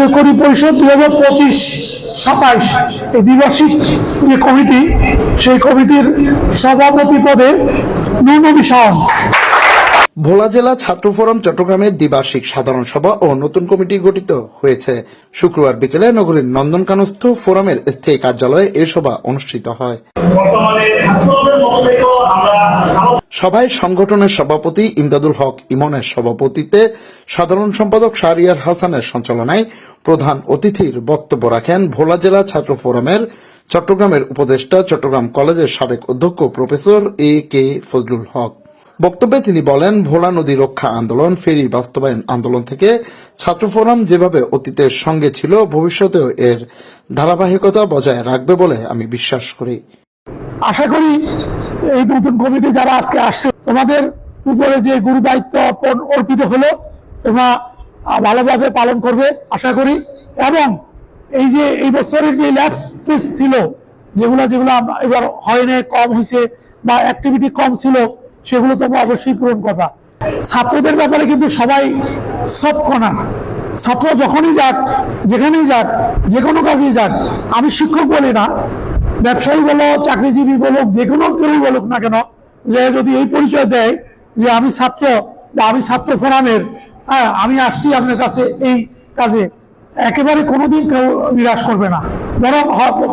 কার্যকরী পরিষদ দুই হাজার পঁচিশ সাতাইশ এই দ্বিবার্ষিক যে কমিটি সেই কমিটির সভাপতি পদে শাওন ভোলা জেলা ছাত্র ফোরাম চট্টগ্রামের দ্বিবার্ষিক সাধারণ সভা ও নতুন কমিটি গঠিত হয়েছে। শুক্রবার বিকেলে নগরীর নন্দনকানস্থ ফোরামের স্থায়ী কার্যালয়ে এ সভা অনুষ্ঠিত হয়। বর্তমানে আমরা সভায় সংগঠনের সভাপতি ইমদাদুল হক ইমনের সভাপতিতে সাধারণ সম্পাদক শাহরিয়ার হাসানের সঞ্চালনায় প্রধান অতিথির বক্তব্য রাখেন ভোলা জেলা ছাত্র ফোরামের চট্টগ্রামের উপদেষ্টা, চট্টগ্রাম কলেজের সাবেক অধ্যক্ষ প্রফেসর এ কে ফজলুল হক। বক্তব্যে তিনি বলেন, ভোলা নদী রক্ষা আন্দোলন ফেরি বাস্তবায়ন আন্দোলন থেকে ছাত্র ফোরাম যেভাবে অতীতের সঙ্গে ছিল, ভবিষ্যতেও এর ধারাবাহিকতা বজায় রাখবে বলে আমি বিশ্বাস করি। আশা করি এই নতুন কমিটি যারা আজকে আসছে, তোমাদের উপরে যে গুরু দায়িত্ব অর্পিত হলো, তোমরা ভালোভাবে পালন করবে, আশা করি। এবং এই যে, এই বছরের যে ল্যাপসেস ছিল, যেগুলো যেগুলো এবার হয়নি কম হয়েছে, বা অ্যাক্টিভিটি কম ছিল, সেগুলো তোমরা অবশ্যই পূরণ করবা। ছাত্রদের ব্যাপারে কিন্তু সবাই সব কণা ছাত্র যখনই যাক, যেখানেই যাক, যে কোনো কাজেই যাক, আমি শিক্ষক বলি না ব্যবসায়ী বলো চাকরিজীবী বলো যে কোনো কেউই বলুক না কেন, যে যদি এই পরিচয় দেয় যে আমি ছাত্র বা আমি ছাত্র ফোরামের হ্যাঁ আমি আসছি আপনার কাছে এই কাজে, একেবারে কোনোদিন কেউ নিরাশ করবে না। বরং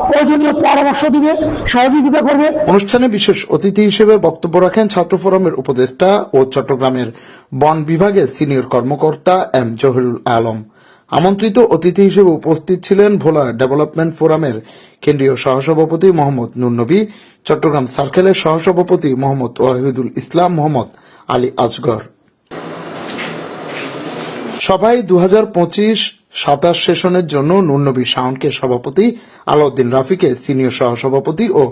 প্রয়োজনীয় পরামর্শ দিবে, সহযোগিতা করবে। অনুষ্ঠানে বিশেষ অতিথি হিসেবে বক্তব্য রাখেন ছাত্র ফোরামের উপদেষ্টা ও চট্টগ্রামের বন বিভাগের সিনিয়র কর্মকর্তা এম জহিরুল আলম। আমন্ত্রিত অতিথি হিসেবে উপস্থিত ছিলেন ভোলা ডেভেলপমেন্ট ফোরামের কেন্দ্রীয় সহসভাপতি মোহাম্মদ নুরনবী, চট্টগ্রাম সার্কেলের সহসভাপতি মোহাম্মদ ওয়াহিদুল ইসলাম মোহাম্মদ আলী আজগর। সভায় দু হাজার পঁচিশ সাতাশ সেশনের জন্য নুরনবী শাওনকে সভাপতি, আলাউদ্দিন রাফিকে সিনিয়র সহসভাপতি ও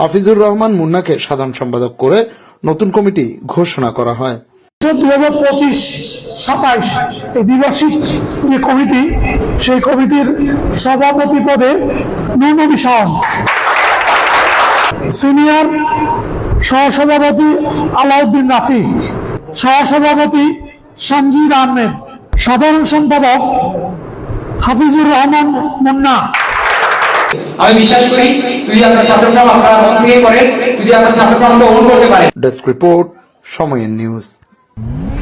হাফিজুর রহমান মুন্নাকে সাধারণ সম্পাদক করে নতুন কমিটি ঘোষণা করা হয়। দুই হাজার পঁচিশ সাতাইশ এই দ্বিবার্ষিক যে কমিটি সেই কমিটির সভাপতি পদে সিনিয়র সহসভাপতি আলাউদ্দিন রাফি সহসভাপতি সঞ্জিদ আহমেদ সাধারণ সম্পাদক হাফিজুর রহমান মুন্না। আমি বিশ্বাস করি যদি আপনার ছাত্রশ্রম আপনারা মন থেকে করেন যদি আপনার ছাত্রশ্রমকে গ্রহণ করতে পারেন। ডেস্ক রিপোর্ট সময়ের নিউজ। you